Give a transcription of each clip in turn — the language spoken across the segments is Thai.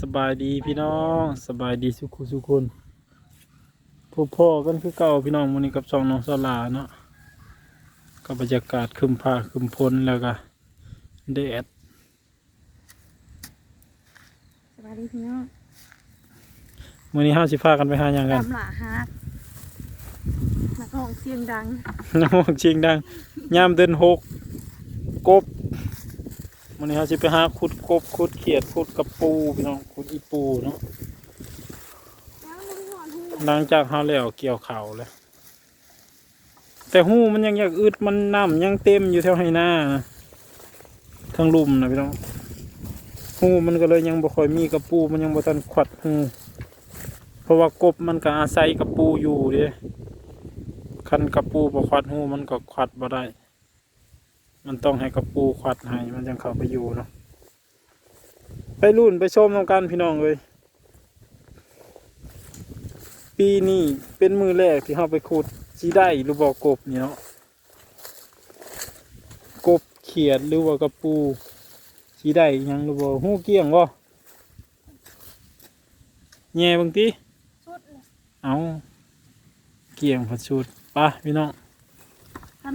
สบายดีพี่น้องสบายดีสุขุสุคนพ่อพ่อกันคือเก่าพี่น้องมื้อนี้กับสองน้องสลาเนาะกับบรรยากาศครึมผ้าครึมพลแล้วก็แดดสวัสดีพี่น้องมื้อนี้ห้าสิพากันไปหาหยังกันตามหล่าฮาร์ดนักร้องเสียงดังน้ำมันเชียงดังยามเดือนหกกบ มื้อนี้ห้าสิไปหาขุดกบขุดเขียดขุดกระปูพี่น้องขุดอีปูเนาะหลังจากเฮาแล้วเกี่ยวข้าวแล้วแต่หูมันยังอยากอึดมันน้ำยังเต็มอยู่แถวไหน้าทั้งลุ่มนะพี่น้องหูมันก็เลยยังบ่ค่อยมีกระปูมันยังบ่ทันขวัดหูเพราะว่ากบมันก็อาศัยกระปูอยู่เด้คันกระปูบ่ขวัดหูมันก็ขวัดบ่ได้ มันต้องให้กระปูขวัดให้มันจังเข้าไปอยู่เนาะไปรุ่นไปชมนำกันพี่น้องเลยปีนี้เป็นมือแรกที่เฮาไปขุดสีได้หรือบ่กบนี่เนาะกบเขียดหรือว่ากระปูสีได้หยังหรือบ่หูเกี้ยงบ่แง่เบางทีสุดเลยเอาเกี้ยงผัดสูตรปะพี่น้อง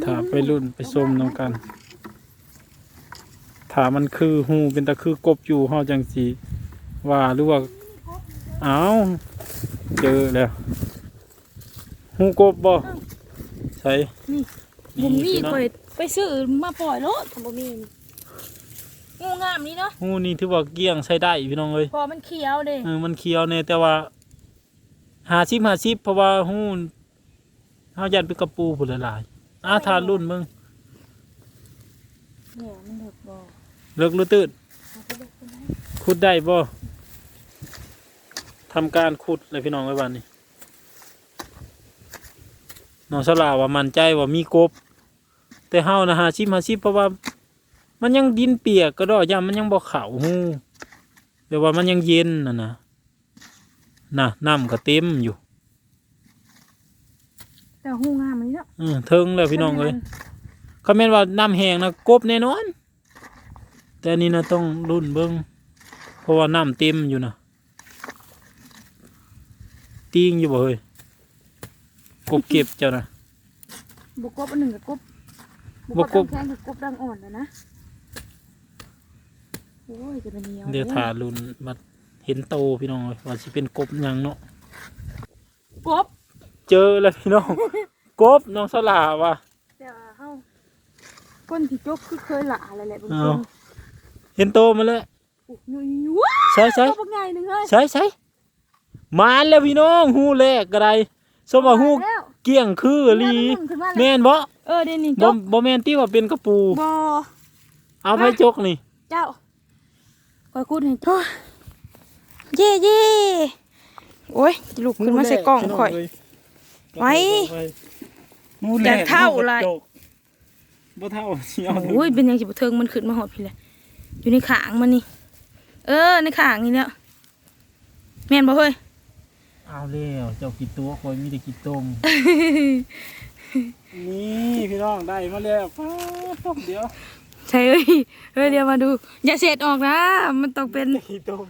ถ้าไปรุ่นไปชมนำกัน ถ้ามันคือหูเป็นตะคือกบอยู่เฮาจังสีว่าหรือว่าเอาเจอแล้วหูกบบ่ใช่บุมมี่พี่น้องคอยไปซื้อมาปล่อยรถบุมมี่งูงามนี้เนาะหูนี่ถือว่าเกี้ยงใช้ได้พี่น้องเอ้ยพอมันเขียวเด้เออมันเคี้ยวเนี่ยแต่ว่าหาชิบหาชิบเพราะว่าหูเฮายันเป็นกระปูผุนหลายๆ อาทานรุ่นมึงเนี่ยมันเดือดบ่เลิกหรือตื่นเอาไปเด็กคนไหนขุดได้บ่ทำการขุดเลยพี่น้องไว้วันนี้น้องสลาว่ามั่นใจว่ามีกบ แต่เฮานะหาชิบหาชิบเพราะว่า มันยังดินเปียกก็ดอกยามมันยังบ่ขาวหูแต่ว่ามันยังเย็นน่ะนะน่ะน้ำก็เต็มอยู่ แต่งูงามนี้เนาะเออเทิงแล้วพี่น้องเอ้ยเขาแม่นว่าน้ำแห้งนะกบแน่นอน แต่อันนี้นะต้องรุ่นเบิ้งเพราะว่าน้ำเต็มอยู่นะติ้งอยู่บ่เฮ้ยกบเก็บเจ้านะบุกกบอันหนึ่งกับกบบ่กบดังแข็งกับกบดังอ่อนนะนะโอ้ยจะเป็นเหนียวเดี๋ยวถารุ่นมาเห็นโตพี่น้องเอ้ยว่าสิเป็นกบหยังเนาะกบ เจอแล้วพี่น้อง กบน้องสลาว่ะ แต่ว่าเฮาคนที่จกคือเคยหละอะไรแหละบางเอาคนเห็นโตมาแล้วโอ้ยยุ่ว้าใช่ใช่ตัวเป็นไงหนึ่งเฮ้ยใช่ใช่มาแล้วพี่น้องหูแรกกระไดสมว่าหูแล้วเกี้ยงคืออีหลีแล้วมันหมุนขึ้นมาแล้วแม่นบ่เออเดี๋ยวนี้จบ่กบ่แม่นที่ว่าเป็นกระปูบอเอาไปจกนี่ เจ้าคอยกูดให้โอ้ยเย่เย่โอ้ยจะลุกขึ้นมาใส่กล่องข่อย ไว้อยากเท่าไร บ่เท่าสิเอาโอ้ยเป็นยังสิบเทิงมันขึ้นมาหอดพี่เลยอยู่ในขางมันนี่ เออในขางนี่เนี่ยแม่นบ่เฮ้ยเอาแล้วเจ้ากี่ตัวคอยมีแต่กี่ต้มนี่พี่น้องได้มาแล้วป๊าบเดี๋ยวใช่เอ้ยเฮ้ยเดี๋ยวมาดู อย่าเสร็จออกนะ มันต้องเป็นกี่ต้ม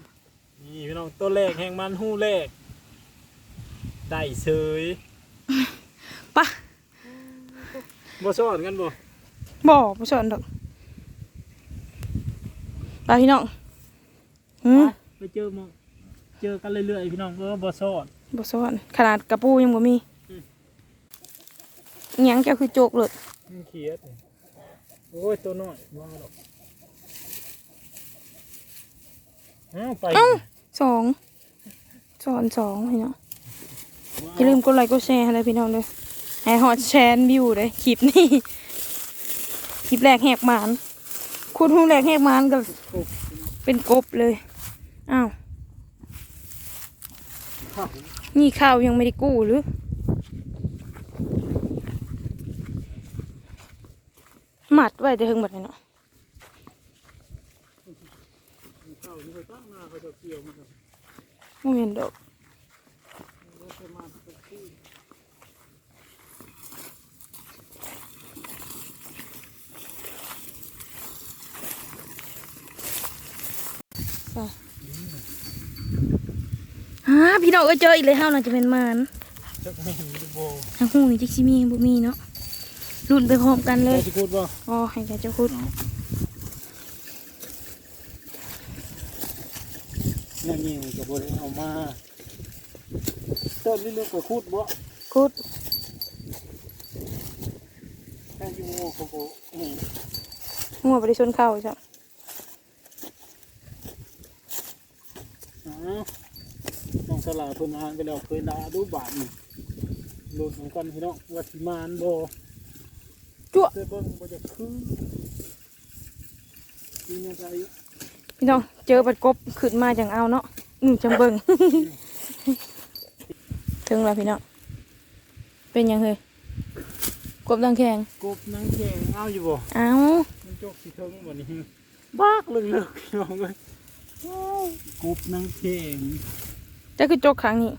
นี่พี่น้องตัวแรกแห่งมันหู้แรกได้เสย ปะบ่ซ้อนกันบ่บ่บ่สอนดอกไปพี่น้องหืมไปเจอหมองเจอกันเรื่อยๆพี่น้องเออบ่ซ้อนบ่สอนขนาดกระปูยังบ่มีอิหยังแกคือโจกเลยมันเขียดนี่โอ้ยตัวน้อยว่าดอกเอ้าไปเอ้าสองสอนสองพี่น้อง อย่าลืมกดไลค์กดแชร์ให้เลยพี่น้องเลยให้ฮอดแชร์วิวเลยคลิปนี้คลิปแรกแหกหมานคุณหูแรกแหกหมานก็เป็นกบเลยอ้าวนี่ข้าวยังไม่ได้กู้หรือหมัดไว้แต่เฮงหมดเลยเนาะไปตั้งมาเขาจะเกี่ยวมันครับไม่เห็นดอก รถจะมาสักที่ อะพี่น้องก็เจออีกเลยเฮาน่ะจะเป็นหมานจักแม่นหรือบ่ทางหูนี่จักสิมีบ่มีเนาะรุ่นไปพร้อมกันเลได้ยสิพูดบ่อ๋อให้แกเจ้าคุดนั่นนี่ก็บ่ได้เอามาเติมเรื่อยๆก็คูดบ่คุดแค่อยู่เขาก็นี่หัวบ่ได้ชนเข่าจ้ะ อ๋อ ต้องสลาเพิ่นอ่านไปแล้วเคยด่าดูบาทนี่โลดของกันพี่น้องว่าสิมานบ่จั่ว แต่เบิ่งบ่จะคือนี่เนี่ยใจพี่น้องเจอบัดกบขึ้นมาจังเอาเนาะอืมจังเบิ่งถึงแล้วพี่น้องเป็นหยังเฮ้ยกบดังแข็งกบนางแกงเอาอยู่บ่ เอ้า มันจกสิเทิงบ่นี่บ้ากเลิกๆพี่น้องเอ้ยว้าว กบนางแกงจะคือจกครั้งนี้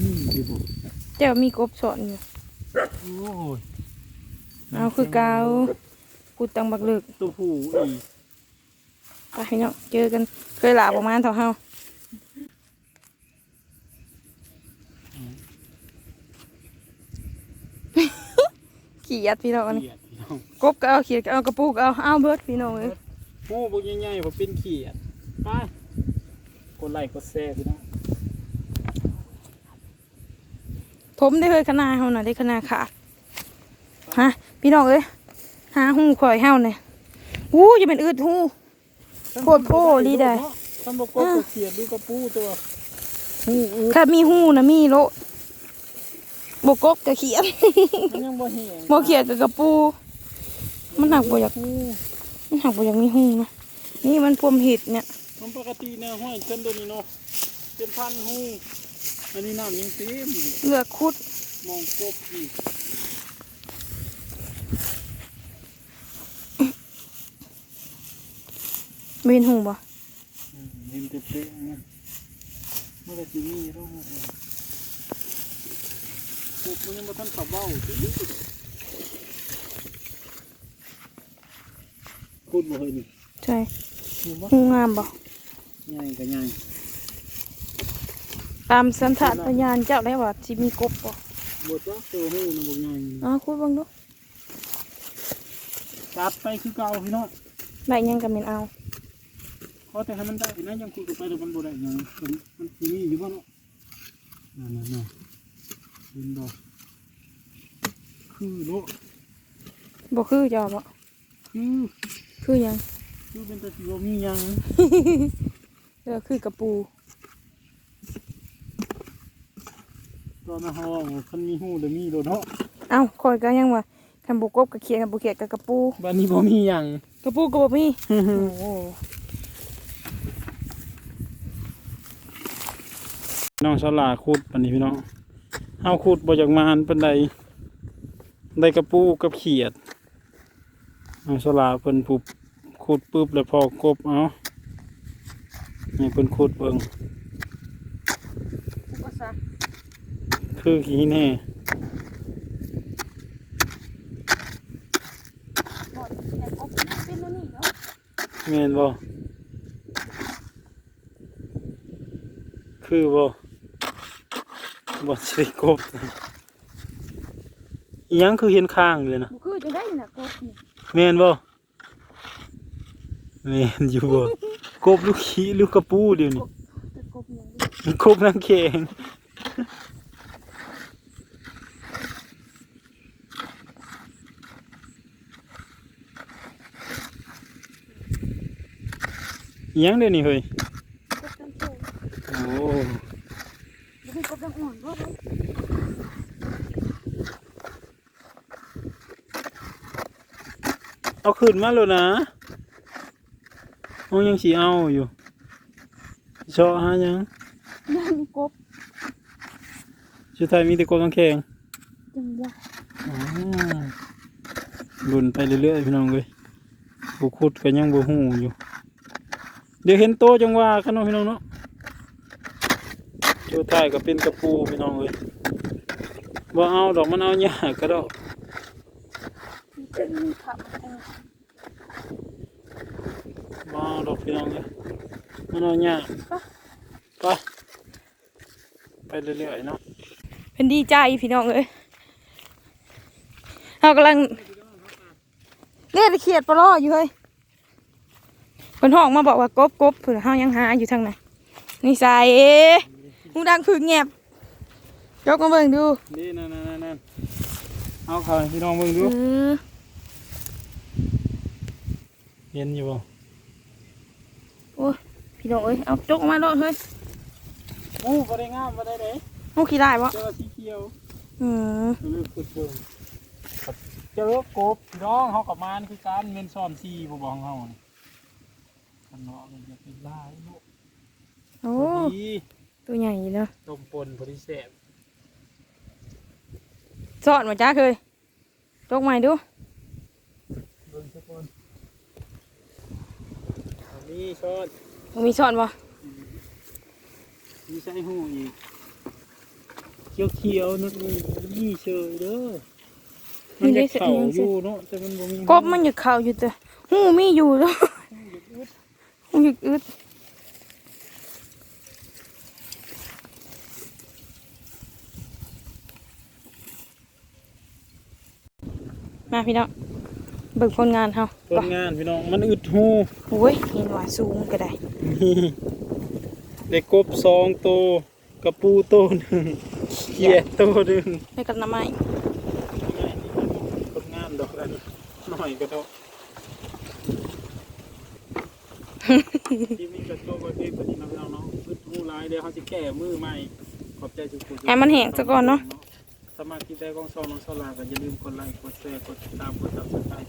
นี่สิบ่เจ้ามีกบสอนอยู่โอ้ยเอาคือเกากูตังบักเลิกตัวผู้อีกไปพี่น้องเจอกันเคยหลาประมาณเท่าเฮาขี่ยัดพี่น้องอันนี้เขียดพี่น้อง กบก็เอาเขียดก็เอากระปูก็เอาเอาเบิดพี่น้องเลยโอ้บ่ใหญ่ๆผมเป็นเขียดไปกดไลค์กดแชร์พี่น้องผมได้เคยขนาเฮาน่ะได้ขนาขาดฮะพี่น้องเอ้ยหาหูข่อยเฮาเนี่ยวู้จะเป็นอืดหูโคตรโพลีได้ตำบกกบกับเขียดดูกระปูตัวหูอูดถ้ามีหูนะมีโลบกบกับเขียดมันยังบ่แห้งบ่เขียดกับกระปู มันหนักบ่อยากหูมันหักบ่อยากมีหูนะนี่มันพวมเห็ดเนี่ยมันปกติแนวห้อยเช่นตัวนี้เนาะเป็นพันหูอันนี้น้ำยังเต็มเลือกคุดมองกบอีกไม่เห็นหูบ่อืมเห็นเต็มๆเนี่ยเมื่อไหรจะมีร่องกบมันยังบ่ทันเขับเบ้า สิพูดบ่เฮ้ยนี่ใช่เห็นบ่หูงามบ่ใหญ่ก็ใหญ่ตามสันทานญาณเจ้าได้ว่าสิมีกบบ่บ่จ้าตัวหูนะบ่ใหญ่อ้าวคุดเบิ่งดูตัดไปคือเก่าพี่น้องได้หยังก็แม่นเอาขอแต่ให้มันได้นะยังคุยกันไปเดี๋ยวมันบ่ได้หยังมันมันสิมีอยู่บ่เนาะนั่นๆๆเห็นบ่คือโลบ่คือเจ้าบ่คือ คือหยังคือเป็นแต่สิบ่มีหยังเออคือกระปูตอนนั้นเฮาว่าคันมีหูเดี๋ยวมีโลดเนาะเอ้าคอยก็ยังว่าคันบ่กบกับเขียดคันบ่เขียดกับกระปูบัดนี้บ่มีหยังกระปูก็บ่มีโอ้โหน้องฉลาดขุดปานนี้พี่น้องเฮาขุดบ่อยากมานปานใดได้กระปูกับเขียด น้องฉลาดเพิ่นปุบขุดปึ๊บแล้วพอกบเอานี่เพิ่นขุดเบิ่งอุปสรรคคือขี้แน่บ่แต่กบเป็นอันนี้เนาะแม่นบ่คือบ่บ่สิได้กบอีหยังคือเห็นข้างอยู่เลยนะบ่คือจะได้น่ะกบนี่ แม่นบ่แม่นอยู่บ่กบลูกขี้ลูกกระปูเดี๋ยวนี้แต่กบหยังมันกบนางแข็งอีหยังเดี๋ยวนี้เฮ้ยกบจังโตโอ้ บ่คือกบจังอ่อนบ่เว้ย เอาขึ้นมาแล้วนะเอายังสิเอาอยู่เชาะหายังย่านมีกบสุดท้ายมีแต่กบนางแข็งจังว่าอ๋อลุ่นไปเรื่อยๆพี่น้องเลยบุคุดก็ยังบุหูอยู่ เดี๋ยวเห็นโตจังว่ากันเนาะพี่น้องเนาะอยู่ใต้ก็เป็นกระปูพี่น้องเลยว่าเอาดอกมันเอาหญ้าก็ดอก เป็นขับเออบ่เอาดอกพี่น้องเลยมันเอาเนี่ยไปไปเรื่อยๆเนาะเป็นดีใจพี่น้องเอ้ยเรากำลังเล่นเขียดปลออยู่เฮ้ยคนห้องมาบอกว่ากบกบเผื่อเฮายังหาอยู่ทางไหนนี่ใส่หูดังผึ่งแงบยกมาเบิ่งดูนี่นั่นนั่นนั่นเอาเขาให้พี่น้องเบิ่งเอดูอ เห็นอยู่บ่โอ้ยพี่น้องเอ้ยเอาจกออกมาโลดเฮ้ยโอ้บ่ได้งามบ่ได้เด้โอ้ขี้ได้ปะเจอสีเขียวอืมเลือกคือเบิ่งครับเจอกบพี่น้องเฮากับมานคือการเม่นซ้อนซีบ่บอกเฮานี่ข้างนอกมันจะเป็นลายลูกโอ้พอดีตัวใหญ่เนาะต้มป่นพอดีแซ่บสอดมาจ้าเคยจกใหม่ดู เบิ่งสักคนอั นนี้ช้อนบ่มีสอดปะมีใส่หูอีกเขียวเขียวๆนึกนี่นี่เชยเด้อมันจะเข่าอยู่เนาะแต่มันบ่มีกบมันอยู่เข่าอยู่แต่หูมีอยู่เนาะหูหยุดอึดมาพี่น้อง เบิ่งผลงานเฮาต้นงานพี่น้องมันอึดหูโอ้ยเห็นว่าสูงก็ได้นี่ได้กบสองตัวกระปูตัวหนึ่งเขียดตัวหนึ่งให้กับน้ำไม้ต้นงานดอกอันนี้หน่อยก็เท่าที่มีกระโจกประเภทนี้นะพี่น้องเนาะอึดหูหลายเดี๋ยวเขาจะแก้มือใหม่ขอบใจทุกคนให้มันแห้งซะก่อนเนาะสมาชิกได้กองซองน้องโซลาก็อย่าลืมกดไลค์กดแชร์กดติดตามกดซับสไครต์